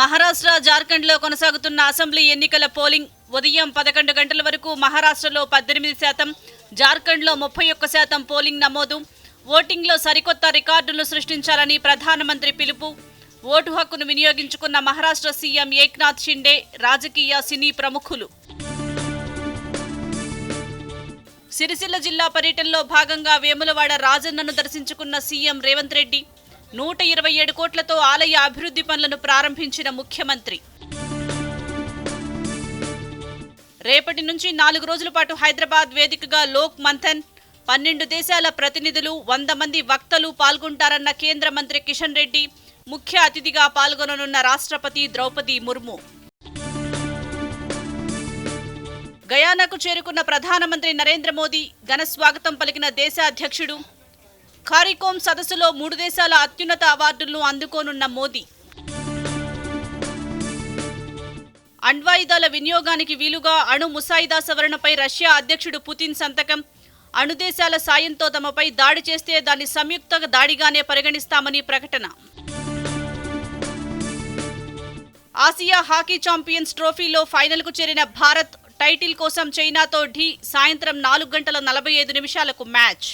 మహారాష్ట్ర జార్ఖండ్లో కొనసాగుతున్న అసెంబ్లీ ఎన్నికల పోలింగ్ ఉదయం పదకొండు గంటల వరకు మహారాష్ట్రలో పద్దెనిమిది శాతం జార్ఖండ్లో ముప్పై ఒక్క శాతం పోలింగ్ నమోదు. ఓటింగ్లో సరికొత్త రికార్డులు సృష్టించాలని ప్రధానమంత్రి పిలుపు. ఓటు హక్కును వినియోగించుకున్న మహారాష్ట్ర సీఎం ఏక్నాథ్ షిండే రాజకీయ సినీ ప్రముఖులు. సిరిసిల్ల జిల్లా పర్యటనలో భాగంగా వేములవాడ రాజన్నను దర్శించుకున్న సీఎం రేవంత్ రెడ్డి నూట ఇరవై ఏడు కోట్లతో ఆలయ అభివృద్ధి పనులను ప్రారంభించిన ముఖ్యమంత్రి. రేపటి నుంచి నాలుగు రోజుల పాటు హైదరాబాద్ వేదికగా లోక్ మంథన్ పన్నెండు దేశాల ప్రతినిధులు వంద మంది వక్తలు పాల్గొంటారన్న కేంద్ర మంత్రి కిషన్ రెడ్డి ముఖ్య అతిథిగా పాల్గొననున్న రాష్ట్రపతి ద్రౌపది ముర్ము. గయానాకు చేరుకున్న ప్రధానమంత్రి నరేంద్ర మోదీ ఘన స్వాగతం పలికిన దేశాధ్యక్షుడు కారికోమ్ సదస్సులో మూడు దేశాల అత్యున్నత అవార్డులను అందుకోనున్న మోదీ. అణ్వాయుధాల వినియోగానికి వీలుగా అణు ముసాయిదా సవరణపై రష్యా అధ్యక్షుడు పుతిన్ సంతకం. అణుదేశాల సాయంతో తమపై దాడి చేస్తే దాన్ని సంయుక్త దాడిగానే పరిగణిస్తామని ప్రకటన. ఆసియా హాకీ ఛాంపియన్స్ ట్రోఫీలో ఫైనల్కు చేరిన భారత్ టైటిల్ కోసం చైనాతో ఢీ సాయంత్రం నాలుగు గంటల నలభై ఐదు నిమిషాలకు మ్యాచ్.